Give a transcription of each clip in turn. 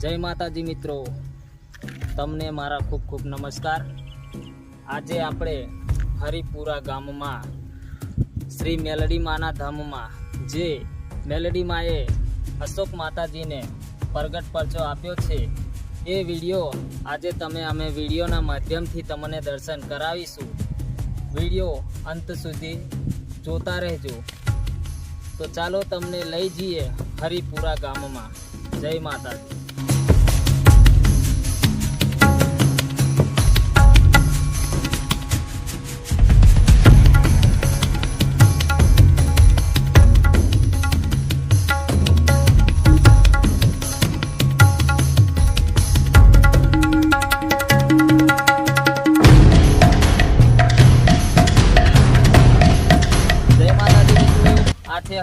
જય માતાજી મિત્રો. તમને મારા ખૂબ ખૂબ નમસ્કાર. આજે આપણે હરિપુરા ગામમાં, શ્રી મેલડી માના ધામમાં, જે મેલડી માએ અશોક માતાજીને પ્રગટ પરચો આપ્યો છે, એ વીડિયો આજે તમે અમે વિડીયોના માધ્યમથી તમને દર્શન કરાવીશું. વીડિયો અંત સુધી જોતા રહેજો. તો ચાલો તમને લઈ જઈએ હરિપુરા ગામમાં. જય માતાજી.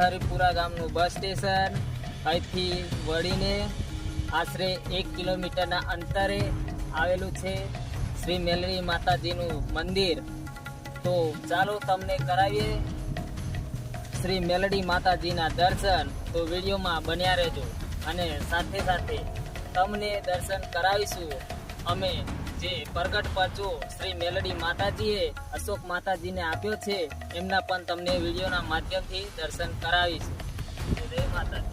હરિપુરા ગામનું બસ સ્ટેશન. અહીંથી વળીને આશરે એક કિલોમીટરના અંતરે આવેલું છે શ્રી મેલડી માતાજીનું મંદિર. તો ચાલો તમને કરાવીએ શ્રી મેલડી માતાજીના દર્શન. તો વિડીયોમાં બન્યા રહેજો. અને સાથે સાથે તમને દર્શન કરાવીશું. અમે જે પ્રગટ પરચો શ્રી મેલડી માતાજીએ અશોક માતાજીને આપ્યો છે, એમના પણ તમને વિડીયોના માધ્યમથી દર્શન કરાવીશ. જય માતાજી.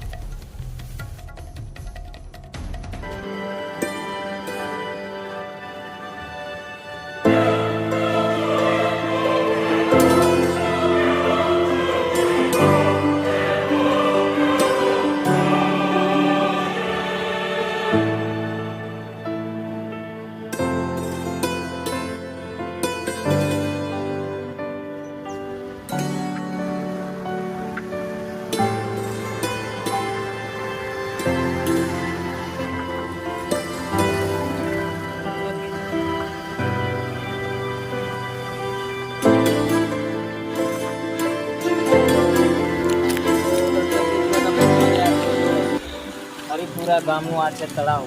હરિપુરા ગામનું આ છે તળાવ.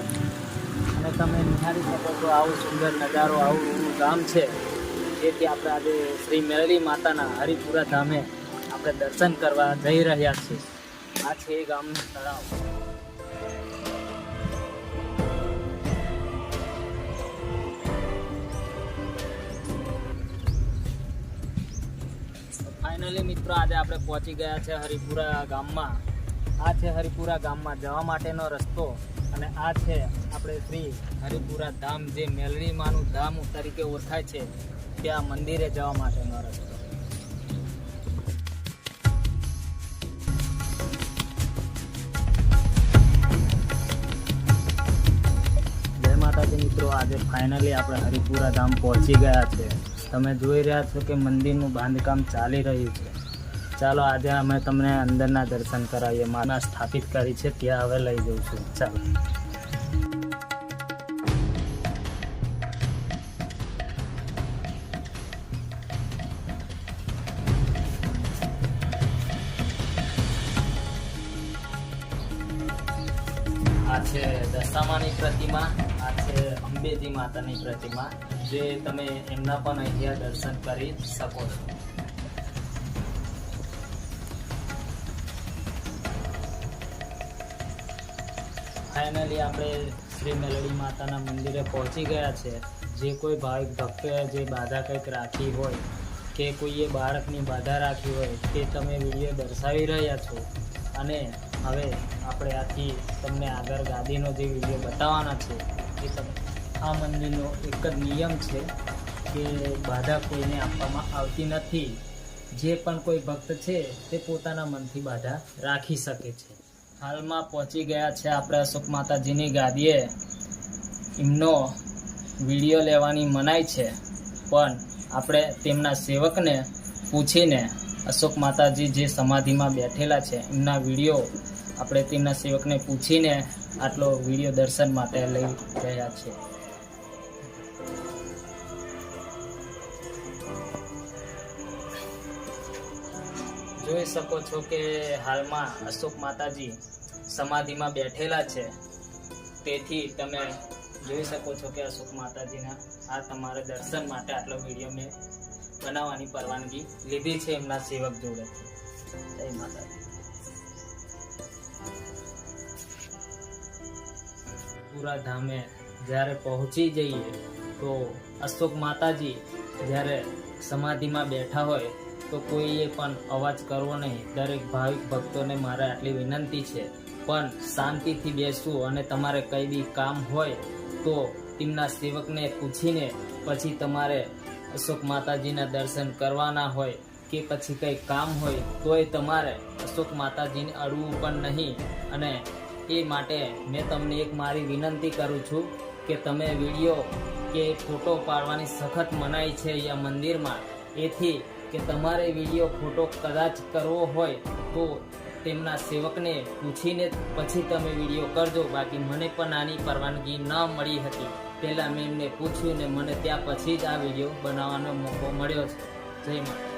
અને તમે નિહાળી શકો છો આવું સુંદર નજારો, આવું ગામ છે, જેથી આપણે આજે શ્રી મેળવી માતાના હરિપુરા ધામે આપણે દર્શન કરવા જઈ રહ્યા છીએ. આ છે એ ગામનું તળાવ. ફાઇનલી મિત્રો, આજે આપણે પહોંચી ગયા છે હરિપુરા ગામમાં. આ છે હરિપુરા ગામમાં જવા માટેનો રસ્તો અને આ છે આપણે શ્રી હરિપુરા ધામ જે મેલડીમાનું ધામ તરીકે ઓળખાય છે, ત્યાં મંદિરે જવા માટેનો રસ્તો. મિત્રો, આજે ફાઇનલી આપણે હરિપુરા ધામ પહોંચી ગયા છે. તમે જોઈ રહ્યા છો કે મંદિરનું બાંધકામ ચાલી રહ્યું છે. ચાલો, આજે અમે તમને અંદરના દર્શન કરાવીએ. માના સ્થાપિત કરી છે, ત્યાં હવે લઈ જઉં છું. ચાલો. આ છે દશામાની પ્રતિમા, આ છે અંબેજી માતાની પ્રતિમા, જે તમે એમના પણ અહીંયા દર્શન કરી શકો છો. ફાઇનલી આપણે શ્રી મેલડી માતાના મંદિરે પહોંચી ગયા છે. જે કોઈ ભાવિક ભક્તોએ જે બાધા કંઈક રાખી હોય કે કોઈએ બાળકની બાધા રાખી હોય તે તમે વીડિયો દર્શાવી રહ્યા છો. અને હવે આપણે આથી તમને આગળ ગાદીનો જે વીડિયો બતાવવાના છે એ તમે આ મંદિરનો એક જ નિયમ છે કે બાધા કોઈને આપવામાં આવતી નથી. જે પણ કોઈ ભક્ત છે તે પોતાના મનથી બાધા રાખી શકે છે. હાલમાં પહોંચી ગયા છે આપણે અશોક માતાજીની ગાદીએ. એમનો વીડિયો લેવાની મનાઈ છે. પણ આપણે તેમના સેવકને પૂછીને અશોક માતાજી જે સમાધિમાં બેઠેલા છે, એમના વીડિયો આપણે તેમના સેવકને પૂછીને આટલો વીડિયો દર્શન માટે લઈ રહ્યા છીએ. જોઈ શકો છો કે હાલમાં અશોક માતાજી સમાધિમાં બેઠેલા છે. તેથી તમે જોઈ શકો છો કે અશોક માતાજીના આ તમારા દર્શન માટે આટલો વીડિયો મેં બનાવવાની પરવાનગી લીધી છે એમના સેવક જોડે. જય માતાજી. પૂરા ધામે જ્યારે પહોંચી જઈએ તો અશોક માતાજી જ્યારે સમાધિમાં બેઠા હોય તો કોઈએ પણ અવાજ કરવો નહીં. દરેક ભાવિક ભક્તોને મારે આટલી વિનંતી છે. પણ શાંતિથી બેસવું અને તમારે કંઈ બી કામ હોય તો તેમના સેવકને પૂછીને પછી તમારે અશોક માતાજીના દર્શન કરવાના હોય કે પછી કંઈ કામ હોય તોય તમારે અશોક માતાજીને અડવું પણ નહીં. અને એ માટે મેં તમને એક મારી વિનંતી કરું છું કે તમે વીડિયો કે ફોટો પાડવાની સખત મનાઈ છે અહીંયા મંદિરમાં. એથી કે તમારે વીડિયો ફોટો કદાચ કરવો હોય તો તેમના સેવકને પૂછીને પછી તમે વીડિયો કરજો. બાકી મને પણ આની પરવાનગી ન મળી હતી. પહેલાં મેં એમને પૂછ્યું ને મને ત્યાં પછી જ આ વીડિયો બનાવવાનો મોકો મળ્યો છે. જય માતા